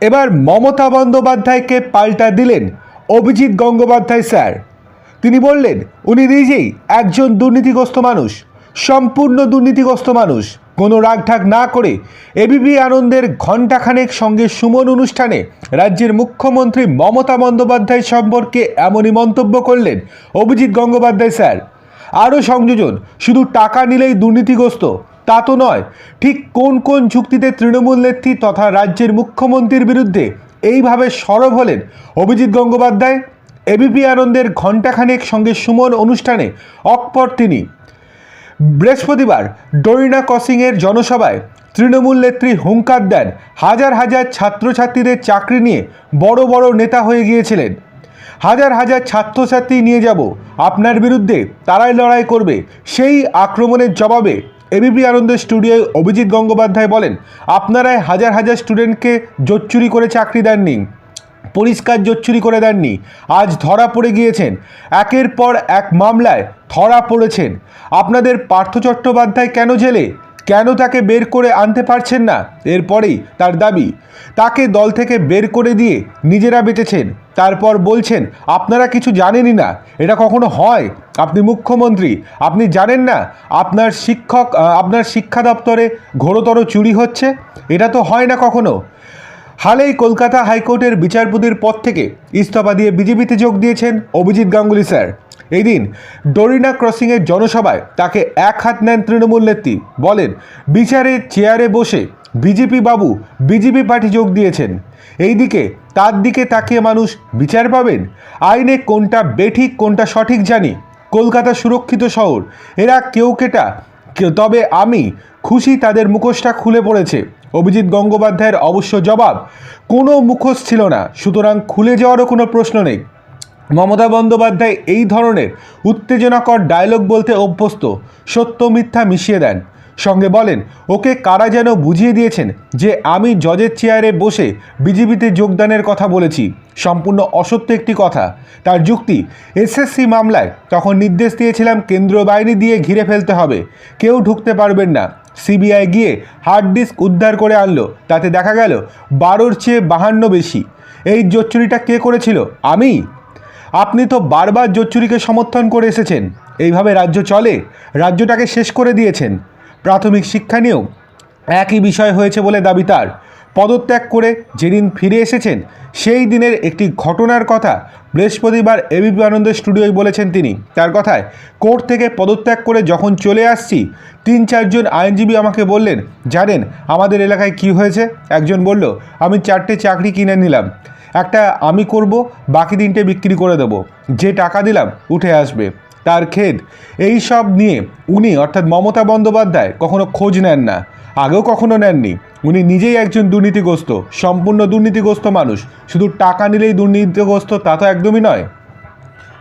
এবার মমতা বন্দ্যোপাধ্যায়কে পাল্টা দিলেন অভিজিৎ গঙ্গোপাধ্যায় স্যার। তিনি বললেন, উনি নিজেই একজন দুর্নীতিগ্রস্ত মানুষ, সম্পূর্ণ দুর্নীতিগ্রস্ত মানুষ। কোনো রাগঢাক না করে এবিপি আনন্দের ঘণ্টাখানেক সঙ্গে সুমন অনুষ্ঠানে রাজ্যের মুখ্যমন্ত্রী মমতা বন্দ্যোপাধ্যায় সম্পর্কে এমনই মন্তব্য করলেন অভিজিৎ গঙ্গোপাধ্যায় স্যার। আরও সংযোজন, শুধু টাকা নিলেই দুর্নীতিগ্রস্ত তা তো নয়। ঠিক কোন কোন যুক্তিতে তৃণমূল নেত্রী তথা রাজ্যের মুখ্যমন্ত্রীর বিরুদ্ধে এইভাবে সরব হলেন অভিজিৎ গঙ্গোপাধ্যায়? এবিপি আনন্দের ঘণ্টাখানেক সঙ্গে সুমন অনুষ্ঠানে অকপর তিনি। বৃহস্পতিবার ডরিনা কসিংয়ের জনসভায় তৃণমূল নেত্রী হুঙ্কার দেন হাজার হাজার ছাত্রছাত্রীদের চাকরি নিয়ে বড় বড় নেতা হয়ে গিয়েছিলেন। হাজার হাজার ছাত্রছাত্রী নিয়ে যাব, আপনার বিরুদ্ধে তারাই লড়াই করবে, সেই আক্রমণের জবাবে এবিপি আনন্দের স্টুডিওয় অভিজিৎ গঙ্গোপাধ্যায় বলেন, আপনারাই হাজার হাজার স্টুডেন্টকে জোচ্চুরি করে চাকরি দেননি, পরিষ্কার জোচ্চুরি করে দেননি, আজ ধরা পড়ে গিয়েছেন, একের পর এক মামলায় ধরা পড়েছেন। আপনাদের পার্থ চট্টোপাধ্যায় কেন জেলে? কেন তাকে বের করে আনতে পারছেন না? এরপরেই তার দাবি, তাকে দল থেকে বের করে দিয়ে নিজেরা বেঁচেছেন। তারপর বলছেন, আপনারা কিছু জানেনই না। এটা কখনো হয়? আপনি মুখ্যমন্ত্রী, আপনি জানেন না আপনার শিক্ষক আপনার শিক্ষা দপ্তরে ঘোরতর চুরি হচ্ছে? এটা তো হয় না কখনো? হালেই কলকাতা হাইকোর্টের বিচারপতির পদ থেকে ইস্তফা দিয়ে বিজেপিতে যোগ দিয়েছেন অভিজিৎ গাঙ্গুলি স্যার। এই দিন ডরিনা ক্রসিংয়ের জনসভায় তাকে এক হাত নেন তৃণমূল নেত্রী। বলেন বিচারের চেয়ারে বসে বিজেপি বাবু বিজেপি পার্টি যোগ দিয়েছেন। এইদিকে তার দিকে তাকিয়ে মানুষ বিচার পাবেন। আইনে কোনটা বেঠিক, কোনটা সঠিক জানি। কলকাতা সুরক্ষিত শহর, এরা কেউ কেটা তবে আমি খুশি তাদের মুখোশটা খুলে পড়েছে। অভিজিৎ গঙ্গোপাধ্যায়ের অবশ্য জবাব, কোনো মুখোশ ছিল না। সুতরাং খুলে যাওয়ারও কোনো প্রশ্ন নেই। মমতা বন্দ্যোপাধ্যায় এই ধরনের উত্তেজনাকর ডায়লগ বলতে অভ্যস্ত, সত্য মিথ্যা মিশিয়ে দেন। সঙ্গে বলেন, ওকে কারা যেন বুঝিয়ে দিয়েছেন যে আমি জজের চেয়ারে বসে বিজেপিতে যোগদানের কথা বলেছি। সম্পূর্ণ অসত্য একটি কথা। তার যুক্তি এসএসসি মামলায় তখন নির্দেশ দিয়েছিলাম কেন্দ্রীয় বাহিনী দিয়ে ঘিরে ফেলতে হবে। কেউ ঢুকতে পারবেন না। সিবিআই গিয়ে হার্ড ডিস্ক উদ্ধার করে আনলো। তাতে দেখা গেল, বারোর চেয়ে বাহান্ন বেশি। এই জোচ্চুরিটা কে করেছিল? আমি? আপনি তো বারবার জোচ্চুরিকে সমর্থন করে এসেছেন। এইভাবে রাজ্য চলে, রাজ্যটাকে শেষ করে দিয়েছেন। প্রাথমিক শিক্ষা নিয়েও একই বিষয় হয়েছে বলে দাবি তার। পদত্যাগ করে যেদিন ফিরে এসেছেন, সেই দিনের একটি ঘটনার কথা বৃহস্পতিবার এবিপি আনন্দের স্টুডিওয় বলেছেন তিনি। তার কথায়, কোর্ট থেকে পদত্যাগ করে যখন চলে আসছি, তিন চারজন আইনজীবী আমাকে বললেন, জানেন, আমাদের এলাকায় কি হয়েছে? একজন বলল, আমি চারটে চাকরি কিনে নিলাম। একটা আমি করব, বাকি দিনটে বিক্রি করে দেব। যে টাকা দিলাম, উঠে আসবে। তার খেদ এই সব নিয়ে উনি, অর্থাৎ মমতা বন্দ্যোপাধ্যায়, কখনো খোঁজ নেন না। আগেও কখনো নেননি। উনি নিজেই একজন দুর্নীতিগ্রস্ত, সম্পূর্ণ দুর্নীতিগ্রস্ত মানুষ। শুধু টাকা নিলেই দুর্নীতিগ্রস্ত তা তো একদমই নয়।